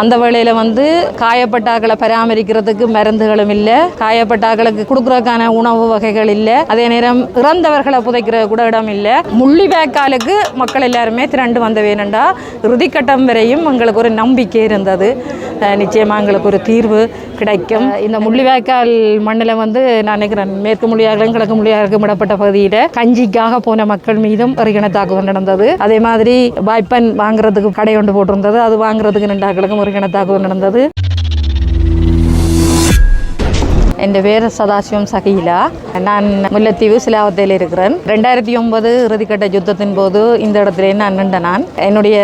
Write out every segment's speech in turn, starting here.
அந்த வேளையில் வந்து காயப்பட்டாக்களை பராமரிக்கிறதுக்கு மருந்துகளும் இல்லை காயப்பட்டாக்களுக்கு கொடுக்குறதுக்கான உணவு வகைகள் இல்லை அதே நேரம் இறந்தவர்களை புதைக்கிற கூட இடம் இல்லை முள்ளிவேக்காலுக்கு மக்கள் எல்லாருமே திரண்டு வந்த வேணுண்டா இறுதிக்கட்டம் வரையும் எங்களுக்கு ஒரு நம்பிக்கை இருந்தது. நிச்சயமாக நிச்சயமா எங்களுக்கு ஒரு தீர்வு கிடைக்கும். இந்த முள்ளிவேக்கால் மண்ணில் வந்து நான் நினைக்கிறேன் மேற்கு மொழியார்களும் கிழக்கு மொழியார்களும் இடப்பட்ட பகுதியில் கஞ்சிக்காக போன மக்கள் மீதும் ஒரு தாக்குதல் நடந்தது. அதே மாதிரி வாய்ப்பன் வாங்குறதுக்கு கடை ஒன்று போட்டிருந்தது. அது வாங்குறதுக்கு ரெண்டாக்களுக்கும் ஒரு தாக்குதல் நடந்தது. என் பேர் சதாசிவம் சகிலா நான் முல்லைத்தீவு சிலாவத்தையில் இருக்கிறேன் ரெண்டாயிரத்தி ஒன்பது இறுதிக்கட்ட யுத்தத்தின் போது இந்த இடத்துல நான் நின்ற நான் என்னுடைய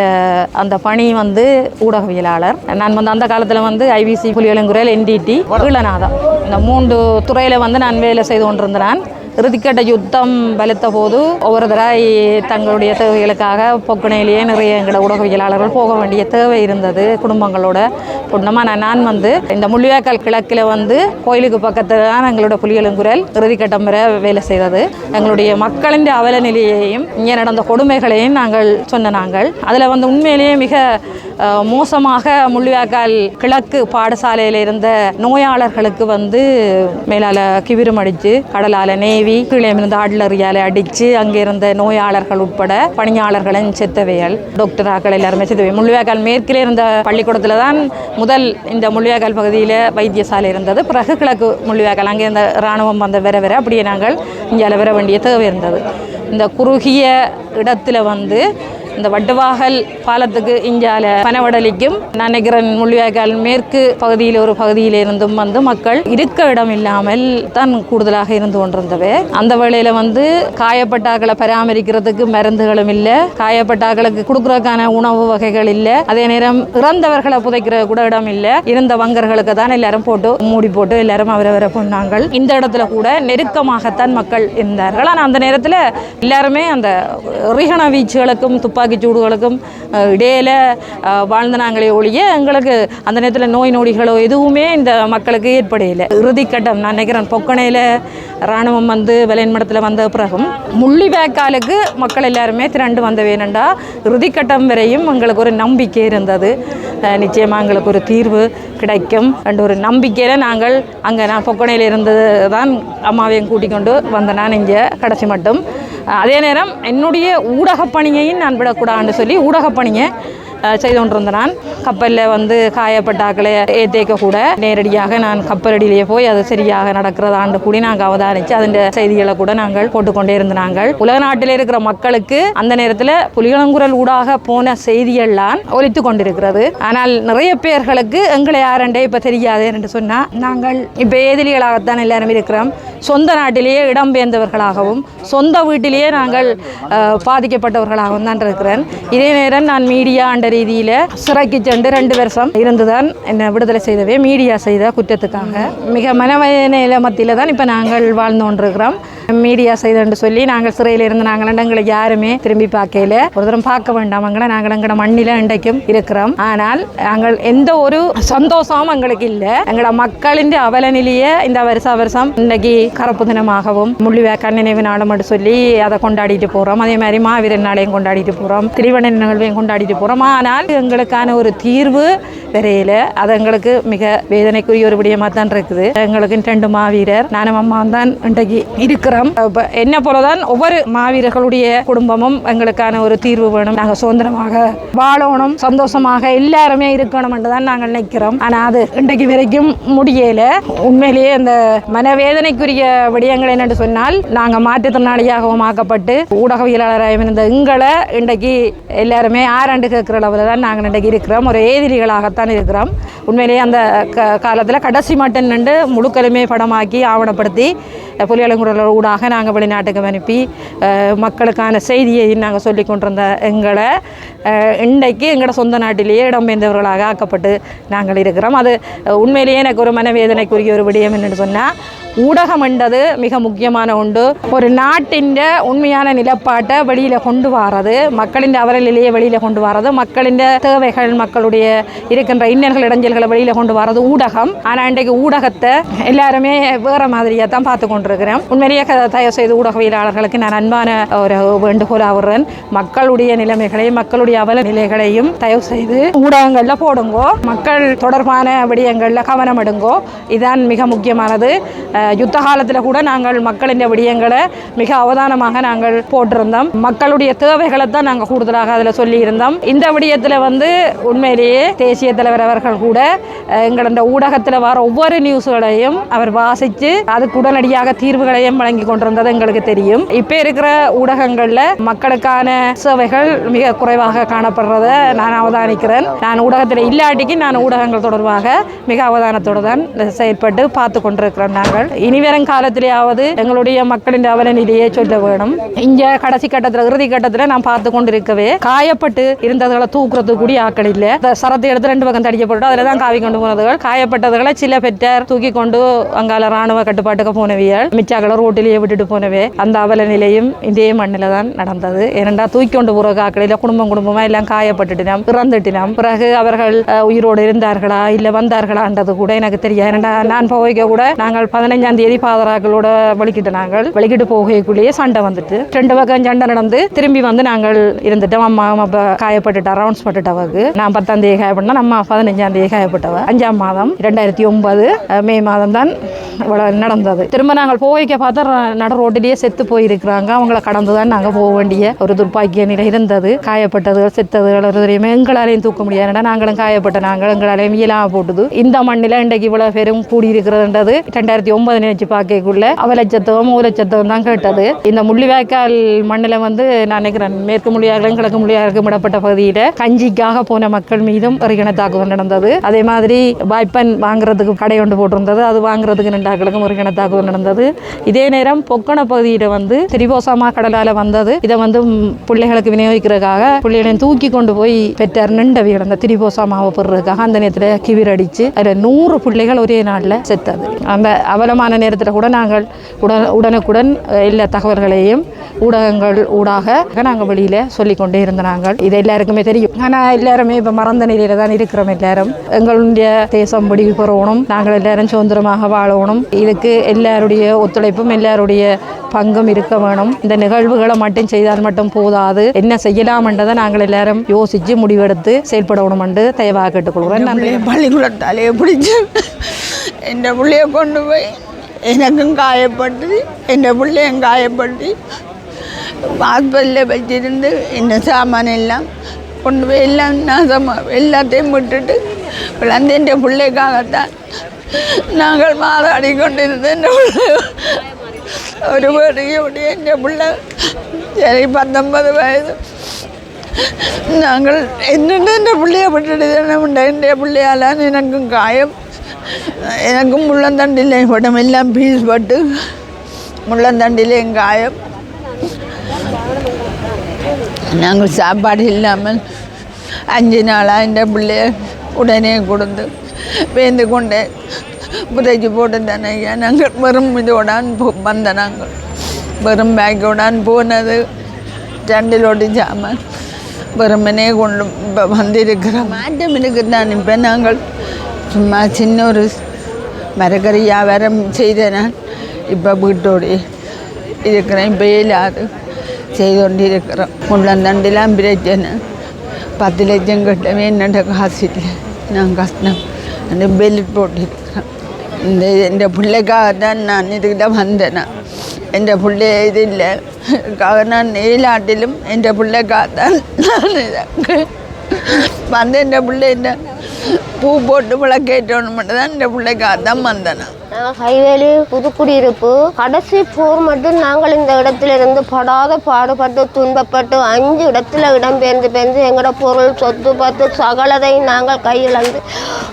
அந்த பணி வந்து ஊடகவியலாளர் நான் வந்து அந்த காலத்தில் வந்து ஐவிசி புலியலங்குரல் என்டிடி ஈழநாதம் இந்த மூன்று துறையில் வந்து நான் வேலை செய்து கொண்டிருந்தேன் நான் இறுதிக்கட்ட யுத்தம் பலத்த போது ஒவ்வொரு தங்களுடைய தேவைகளுக்காக பொக்கணையிலேயே நிறைய எங்களோட ஊடகவியலாளர்கள் போக வேண்டிய தேவை இருந்தது. குடும்பங்களோட பொண்ணமாக நான் நான் வந்து இந்த முள்ளிவாய்க்கால் கிழக்கில் வந்து கோயிலுக்கு பக்கத்தில் தான் எங்களோட புலிகளுங்குரல் இறுதிக்கட்டம் வரை வேலை செய்தது. எங்களுடைய மக்களின் அவல நிலையையும் இங்கே நடந்த கொடுமைகளையும் நாங்கள் சொன்ன நாங்கள். அதில் வந்து உண்மையிலேயே மிக மோசமாக முள்ளிவாய்க்கால் கிழக்கு பாடசாலையில் இருந்த நோயாளர்களுக்கு வந்து மேலால் கிவிரும் அடித்து கடலால் கருவி கீழே இருந்து ஆட்லரியால் அடித்து அங்கே இருந்த நோயாளர்கள் உட்பட பணியாளர்களும் செத்தவையல். டாக்டராக்கள் எல்லாருமே செத்தவை. முள்ளிவாய்க்கால் மேற்கிலே இருந்த பள்ளிக்கூடத்தில் தான் முதல் இந்த முள்ளிவாய்க்கால் பகுதியில் வைத்தியசாலை இருந்தது. பிறகு கிழக்கு முள்ளிவாய்க்கால் அங்கே இருந்த இராணுவம் வந்த வர வர அப்படியே நாங்கள் இங்கே வர வேண்டிய தேவை இருந்தது. இந்த குறுகிய இடத்துல வந்து இந்த வட்டுவாகல் பாலத்துக்கு இஞ்சால பனவடலிக்கும் நான் நினைக்கிறேன் முள்ளிவாய்க்கால் மேற்கு பகுதியில் ஒரு பகுதியில் இருந்தும் வந்து மக்கள் இருக்க இடம் இல்லாமல் தான் கூடுதலாக இருந்து கொண்டிருந்தவை. அந்த வேளையில் வந்து காயப்பட்டாக்களை பராமரிக்கிறதுக்கு மருந்துகளும் இல்லை காயப்பட்டாக்களுக்கு கொடுக்குறதுக்கான உணவு வகைகள் இல்லை அதே நேரம் இறந்தவர்களை புதைக்கிற கூட இடம் இல்லை. இருந்த வங்கர்களுக்கு தான் எல்லாரும் போட்டு மூடி போட்டு எல்லாரும் அவரவரை கொண்டாங்கள் இந்த இடத்துல கூட நெருக்கமாகத்தான் மக்கள் இருந்தார்கள். ஆனால் அந்த நேரத்தில் எல்லாருமே அந்த ரிஹண வீச்சுகளுக்கும் துப்பாக்கி சூடுகளுக்கும் இடையில வாழ்ந்த நாங்களே ஒழிய எங்களுக்கு அந்த நேரத்தில் நோய் நொடிகளோ எதுவுமே இந்த மக்களுக்கு ஏற்படையில. இறுதிக்கட்டம் நான் நினைக்கிறேன் பொக்கணையில் இராணுவம் வந்து விலையன்மடத்தில் வந்த பிறகும் முள்ளிவாய்க்காலுக்கு மக்கள் எல்லாருமே திரண்டு வந்த வேணுண்டா இறுதிக்கட்டம் வரையும் எங்களுக்கு ஒரு நம்பிக்கை இருந்தது. நிச்சயமாக எங்களுக்கு ஒரு தீர்வு கிடைக்கும். என்ற ஒரு நம்பிக்கையில் நாங்கள் அங்கே நான் பொக்கணையில் இருந்தது தான் அம்மாவையும் கூட்டிக் கொண்டு வந்த நான் இங்கே. கடைசி மட்டும். அதே நேரம் என்னுடைய ஊடகப்பணியையும் நான் விடக்கூடாதுன்னு சொல்லி ஊடகப்பணியை செய்து கொண்டிருந்த நான். கப்பலில் வந்து காயப்பட்டாக்களை ஏற்றேக்க கூட நேரடியாக நான் கப்பலடியிலேயே போய் அது சரியாக நடக்கிறதாண்டு கூடி நாங்கள் அவதானித்து அதன் செய்திகளை கூட நாங்கள் போட்டுக்கொண்டே இருந்த நாங்கள் உலக நாட்டில் இருக்கிற மக்களுக்கு அந்த நேரத்தில் புலிகளங்குரல் ஊடாக போன செய்தியெல்லாம் ஒலித்து கொண்டிருக்கிறது. ஆனால் நிறைய பேர்களுக்கு எங்களை யாரண்டே இப்போ தெரியாது என்று சொன்னால் நாங்கள் இப்போ ஏதிலிகளாகத்தான் எல்லாரும் இருக்கிறோம். சொந்த நாட்டிலேயே இடம்பெயர்ந்தவர்களாகவும் சொந்த வீட்டிலேயே நாங்கள் பாதிக்கப்பட்டவர்களாகவும் தான் இருக்கிறேன். இதே நேரம் நான் மீடியா என்ற ரீதியில் சிறைக்கு சென்று ரெண்டு வருஷம் இருந்துதான் என்னை விடுதலை செய்தவே மீடியா செய்த குற்றத்துக்காக. மிக மனவேதனையில மத்தியில் தான் இப்போ நாங்கள் வாழ்ந்து கொண்டிருக்கிறோம். மீடியா செய்தன்னு சொல்லி நாங்கள் சிறையில் இருந்து நாங்கள் எங்களுக்கு யாருமே திரும்பி பார்க்கல. ஒரு தரம் பார்க்க வேண்டாம். எங்களை நாங்கள் எங்களோட மண்ணில் இன்றைக்கும் இருக்கிறோம். ஆனால் நாங்கள் எந்த ஒரு சந்தோஷமும் எங்களுக்கு இல்லை. எங்களோட மக்களின் அவலநிலையை இந்த வருஷ வருஷம் இன்னைக்கு கறப்பு தினமாகவும் முள்ளிவேக்க நினைவு நாளும் சொல்லி அதை கொண்டாடிட்டு போகிறோம் அதே மாதிரி மாவீரன் நாளையும் கொண்டாடிட்டு போகிறோம் திருவண்ண நிகழ்வையும் கொண்டாடிட்டு போகிறோம் ஆனால் எங்களுக்கான ஒரு தீர்வு வரையில அது எங்களுக்கு மிக வேதனைக்குரிய ஒரு விடயமாக தான் இருக்குது. எங்களுக்கு ரெண்டு மாவீரர் நானும் அம்மா தான் இன்றைக்கு இருக்கிறோம். என்ன போலதான் ஒவ்வொரு மாவீரர்களுடைய குடும்பமும் எங்களுக்கான ஒரு தீர்வு வேணும். நாங்கள் சுதந்திரமாக வாழணும் சந்தோஷமாக எல்லாருமே இருக்கணும் என்று தான் நாங்கள் நினைக்கிறோம். ஆனால் அது இன்றைக்கு வரைக்கும் முடியல. உண்மையிலேயே அந்த மனவேதனைக்குரிய விடயங்கள் என்னென்று சொன்னால் நாங்கள் மாற்றுத்திறனாளியாகவும் ஆக்கப்பட்டு ஊடகவியலாளராக இருந்த எங்களை இன்றைக்கு எல்லாருமே ஆறாண்டு கேட்குற அளவில் தான் நாங்கள் இன்றைக்கு இருக்கிறோம். ஒரு ஏதிரிகளாகத்தான் இருக்கிறோம். உண்மையிலேயே அந்த க காலத்தில் கடைசி மட்டும் நின்று முழுக்கலுமே படமாக்கி ஆவணப்படுத்தி புலியலங்குரல் ஊடாக நாங்கள் வெளிநாட்டுக்கு அனுப்பி மக்களுக்கான செய்தியை நாங்கள் சொல்லி கொண்டிருந்த எங்களை இன்றைக்கு எங்களோட சொந்த நாட்டிலேயே இடம்பெயர்ந்தவர்களாக ஆக்கப்பட்டு நாங்கள் இருக்கிறோம். அது உண்மையிலேயே எனக்கு ஒரு மனவேதனைக்குரிய ஒரு விடயம் என்னென்னு சொன்னால் ஊடகம் என்றது மிக முக்கியமான உண்டு ஒரு நாட்டின் உண்மையான நிலப்பாட்டை வெளியில் கொண்டு வர்றது மக்களின் அவரநிலையை வெளியில் கொண்டு வர்றது மக்களின் தேவைகள் மக்களுடைய இருக்கின்ற இன்னல்கள் இடைஞ்சல்களை வெளியில் கொண்டு வர்றது ஊடகம். ஆனால் இன்றைக்கு ஊடகத்தை எல்லாருமே வேற மாதிரியாக தான் பார்த்து கொண்டிருக்கிறேன். உண்மையிலேயே தயவு செய்து ஊடகவியலாளர்களுக்கு நான் அன்பான ஒரு வேண்டுகோள் ஆகுறேன் மக்களுடைய நிலைமைகளையும் மக்களுடைய அவல நிலைகளையும் தயவு செய்து ஊடகங்களில் போடுங்கோ. மக்கள் தொடர்பான விடயங்களில் கவனம் எடுங்கோ இதுதான் மிக முக்கியமானது. யுத்த காலத்தில் கூட நாங்கள் மக்களின் விடயங்களை மிக அவதானமாக நாங்கள் போட்டிருந்தோம். மக்களுடைய தேவைகளை தான் நாங்கள் கூடுதலாக அதில் சொல்லியிருந்தோம். இந்த விடயத்தில் வந்து உண்மையிலேயே தேசிய தலைவர் அவர்கள் கூட எங்களோட ஊடகத்தில் வர ஒவ்வொரு நியூஸ்களையும் அவர் வாசித்து அதுக்கு உடனடியாக தீர்வுகளையும் வழங்கி கொண்டிருந்தது எங்களுக்கு தெரியும். இப்போ இருக்கிற ஊடகங்களில் மக்களுக்கான சேவைகள் மிக குறைவாக காணப்படுறத நான் அவதானிக்கிறேன். நான் ஊடகத்தில் இல்லாட்டிக்கு நான் ஊடகங்கள் தொடர்பாக மிக அவதானத்தோடு தான் செயல்பட்டு பார்த்து கொண்டிருக்கிறோம் நாங்கள். இனிவரும் காலத்திலேயாவது எங்களுடைய மக்களின் அவல நிலையை சொல்ல வேணும். இங்க கடைசி கட்டத்தில் இறுதி கட்டத்தில் நான் பார்த்து கொண்டிருக்கவே காயப்பட்டு இருந்ததுகளை தூக்குறதுக்கு கூடிய ஆக்கள் இல்லை. சரத்து எடுத்து ரெண்டு பக்கம் தடிக்கப்பட்டு அதில் தான் காவி கொண்டு போனதுகள். காயப்பட்டதுகளை சில பெற்றார் தூக்கி கொண்டு அங்கால ராணுவ கட்டுப்பாட்டுக்கு போனவியல். மிச்சாக்களை ரோட்டிலேயே விட்டுட்டு போனவே அந்த அவல நிலையும் இதே மண்ணில் தான் நடந்தது. ஏனென்றா தூக்கி கொண்டு போகிற ஆக்களில் குடும்பம் குடும்பமாக எல்லாம் காயப்பட்டுட்டினோம் இறந்துட்டினோம். பிறகு அவர்கள் உயிரோடு இருந்தார்களா இல்லை வந்தார்களான்றது கூட எனக்கு தெரியாது. ஏனென்றா நான் போக கூட நாங்கள் பதினஞ்சு பதினஞ்சாம் தேதி பாதராக்களோட வலிக்கிட்டு நாங்கள் வலிக்கிட்டு போகக்குள்ளேயே சண்டை வந்துட்டு ரெண்டு பக்கம் சண்டை நடந்து திரும்பி வந்து நாங்கள் இருந்துட்டோம் அம்மா அப்போ காயப்பட்டுட்டா ரவுண்ட்ஸ் பட்டுட்டவக்கு நான் பத்தாம் தேதி காயப்பட்டா நம்ம பதினஞ்சாம் தேதி காயப்பட்டவ அஞ்சாம் மாதம் ரெண்டாயிரத்தி ஒன்பது மே மாதம் தான் நடந்தது திரும்ப நாங்கள் போய்க்க பார்த்தா நட ரோட்டிலேயே செத்து போயிருக்கிறாங்க அவங்கள கடந்து தான் நாங்கள் போக வேண்டிய ஒரு துர்ப்பாக்கிய நிலை இருந்தது காயப்பட்டதுகள் செத்ததுகள் ஒரு எங்களாலையும் தூக்க முடியாது நாங்களும் காயப்பட்ட நாங்கள் எங்களாலையும் இயலாம போட்டுது இந்த மண்ணில் இன்றைக்கு இவ்வளோ பேரும் கூடியிருக்கிறதுன்றது ரெண்டாயிரத்தி ஒன்பது நினைச்சு பார்க்கக்குள்ள அவலட்சத்தவம் மூலச்சத்தவம் தான் கேட்டது. இந்த முள்ளிவாய்க்கால் மண்ணில் வந்து நான் நினைக்கிறேன் மேற்கு மொழியாகலும் கிழக்கு மொழியாகலும் இடப்பட்ட பகுதியில் கஞ்சிக்காக போன மக்கள் மீதும் ஒரு தாக்குதல் நடந்தது. அதே மாதிரி வாய்ப்பன் வாங்குறதுக்கு கடை ஒன்று போட்டிருந்தது. அது வாங்குறதுக்கு ரெண்டாக்களுக்கும் ஒரு தாக்குதல் நடந்தது. இதே நேரம் பொக்கண பகுதியில் வந்து திரிபோசமா கடலால் வந்தது. இதை வந்து பிள்ளைகளுக்கு விநியோகிக்கிறதுக்காக பிள்ளைகளையும் தூக்கி கொண்டு போய் பெற்றார் நின்றவியல் அந்த திரிபோசமாவை பெறுறதுக்காக அந்த நேரத்தில் கிவிர் அடித்து அதில் நூறு பிள்ளைகள் ஒரே நாளில் செத்தது. அந்த அவலம் அவலமான நேரத்தில் கூட நாங்கள் உடன் உடனுக்குடன் எல்லா தகவல்களையும் ஊடகங்கள் ஊடாக நாங்கள் வெளியில் சொல்லிக்கொண்டே இருந்த நாங்கள் இது எல்லாருக்குமே தெரியும். ஆனால் எல்லாருமே இப்போ மறந்த நிலையில தான் இருக்கிறோம் எல்லாரும். எங்களுடைய தேசம் விடிவு பெறணும். நாங்கள் எல்லாரும் சுதந்திரமாக வாழணும். இதுக்கு எல்லாருடைய ஒத்துழைப்பும் எல்லாருடைய பங்கும் இருக்க வேணும். இந்த நிகழ்வுகளை மட்டும் செய்தால் மட்டும் போதாது. என்ன செய்யலாம்ன்றதை நாங்கள் எல்லாரும் யோசித்து முடிவெடுத்து செயல்படணும் என்று தயவாக கேட்டுக்கொள்கிறேன். பள்ளிக்கூடத்தாலேயே பிடிச்சி. என் பிள்ளைய கொண்டு போய் எனக்கும் காயப்பட்டு என் பிள்ளையும் காயப்பட்டு ஹாஸ்பிட்டலில் வச்சிருந்து இந்த சாமான் எல்லாம் கொண்டு போய் எல்லாம் நாசமாக எல்லாத்தையும் விட்டுட்டு பிளந்து என் பிள்ளைக்காகத்தான் நாங்கள் மாதாடி கொண்டிருந்த என் பிள்ளை ஒரு பேருடைய என் பிள்ளை சரி பத்தொன்பது வயது நாங்கள் என்னென்ன பிள்ளைய விட்டுட்டு தானே உண்டு என் பிள்ளையால எனக்கும் காயம் எனக்கும் முள்ளந்தண்டில் உடம்பெல்லாம் எல்லாம் பீஸ் பட்டு முள்ளந்தண்டிலேயும் காயம். நாங்கள் சாப்பாடு இல்லாமல் அஞ்சு நாளாக இந்த பிள்ளைய உடனே கொடுத்து வேந்து கொண்டே புதைச்சி போட்டு தானே ஐயா. நாங்கள் வெறும் இதோடான் போ வந்த நாங்கள். வெறும் பேக்கோடான் போனது. ரெண்டிலோட்டு ஜாமான் வெறுமனே கொண்டு இப்போ வந்திருக்கிற மாற்றம் இருக்குது தான் இப்போ நாங்கள் சும்மா சின்ன ஒரு மரக்கறி வியாபாரம் செய்த நான் இப்போ வீட்டோடு இருக்கிறேன். இப்போ இல்லாது செய்து கொண்டு இருக்கிறோம் உள்ளந்தண்டிலாம் பிரச்சனை பத்து லட்சம் கட்டவே என்னோட காசு இல்லை நான் கஷ்டம். அந்த பெல்ட் போட்டிருக்கிறேன். இந்த என் பிள்ளைக்காக தான் நான் இதுக்கிட்ட வந்தேன். என் பிள்ளை இது இல்லை. காக நான் ஏழாட்டிலும் என் பிள்ளைக்காக தான் நான் வந்து என் பிள்ளை என்ன பூ போட்டு விளக்கேற்றணும் மட்டும் தான் இந்த பிள்ளைக்கு அதான் வந்தேன். ஹைவேலி புதுக்குடியிருப்பு கடைசி போர் மட்டும் நாங்கள் இந்த இடத்துல இருந்து படாத பாடுபட்டு துன்பப்பட்டு அஞ்சு இடத்துல இடம்பெயர்ந்து பெயர்ந்து எங்களோட பொருள் சொத்து பார்த்து சகலதையும் நாங்கள் கையிழந்து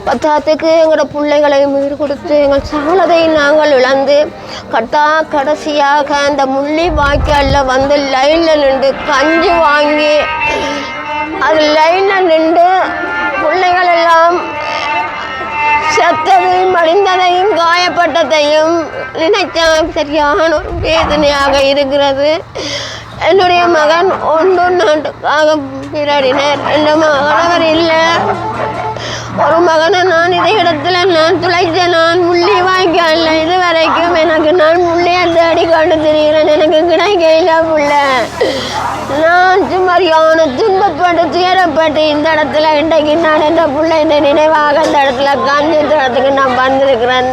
பத்தாத்துக்கு எங்களோட பிள்ளைகளையும் உயிர் கொடுத்து எங்கள் சகலதையும் நாங்கள் இழந்து கட்டா கடைசியாக அந்த முள்ளி வாய்க்காலில் வந்து லைனில் நின்று கஞ்சி வாங்கி அது லைனில் நின்று பிள்ளைகள் எல்லாம் செத்ததையும் மடிந்ததையும் காயப்பட்டதையும் நினைச்சால் சரியான ஒரு வேதனையாக இருக்கிறது. என்னுடைய மகன் ஒன்று நாட்டுக்காக பிறடினர். என் மகனவர் இல்லை. ஒரு மகனை நான் இதே இடத்துல நான் துளைத்த நான் முள்ளி வாங்கிக்கல இது வரைக்கும் எனக்கு நான் முள்ளியை தேடி கொண்டு தெரிகிறேன் எனக்கு கிடைக்கல புள்ள. நான் சுமாரியான துன்பப்பட்டு துயரப்பட்டு இந்த இடத்துல இன்றைக்கு நான் என்ற பிள்ளை இந்த நினைவாக இந்த இடத்துல காஞ்சி இடத்துக்கு நான் வந்திருக்கிறேன்.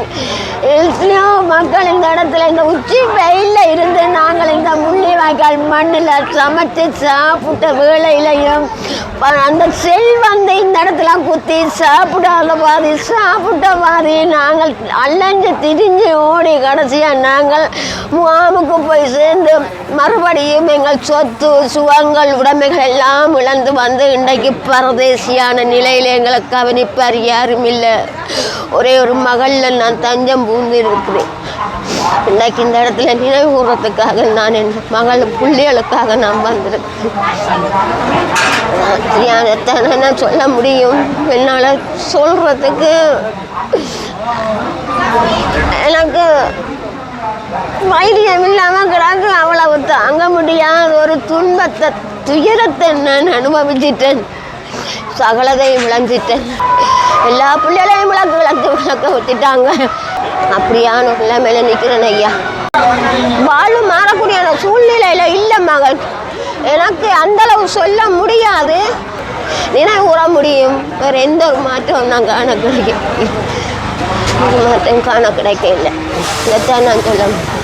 எத்தனையோ மக்கள் இந்த இடத்துல இந்த உச்சி வெயிலில் இருந்து நாங்கள் இந்த முள்ளி வாய்க்கால் மண்ணில் சமைச்சு சாப்பிட்ட வேலையிலையும் அந்த செல் வந்து இந்த இடத்துல குத்தி சாப்பிடாத பாதி சாப்பிட்ட பாதி நாங்கள் அலைஞ்சு திரிஞ்சு ஓடி கடைசியாக நாங்கள் முகாமுக்கு போய் சேர்ந்து மறுபடியும் எங்கள் சொத்து சுகங்கள் உடைமைகள் எல்லாம் இழந்து வந்து இன்றைக்கு பரதேசியான நிலையில் எங்களை கவனிப்பார் யாரும் இல்லை. ஒரே ஒரு மகளில் நான் தஞ்சம் பூந்து இருக்கிறேன் இன்னைக்கு இந்த இடத்துல நினைவு கூறத்துக்காக நான் என் மகள் பிள்ளைகளுக்காக நான் வந்திருக்கேன் என்ன சொல்ல முடியும்? என்னால் சொல்கிறதுக்கு எனக்கு வைத்தியம் இல்லாமல் கிடக்கு. அவ்வளவு தாங்க முடியாத ஒரு துன்பத்தை துயரத்தை நான் அனுபவிச்சிட்டேன். சகலதையும் விளைஞ்சிட்டேன். எல்லா பிள்ளைகளையும் விளக்கு விளக்கு விளக்க விட்டுட்டாங்க. அப்படியான ஒரு நிலைமையில நிற்கிறேன் ஐயா. வாழும் மாறக்கூடிய அந்த சூழ்நிலையில இல்லை மகள். எனக்கு அந்தளவு சொல்ல முடியாது. நினைவுற முடியும். வேற எந்த ஒரு மாற்றம் நான் காண கிடைக்க மாற்றம் காண கிடைக்க இல்லை இதைத்தான் நான் சொல்ல முடியும்.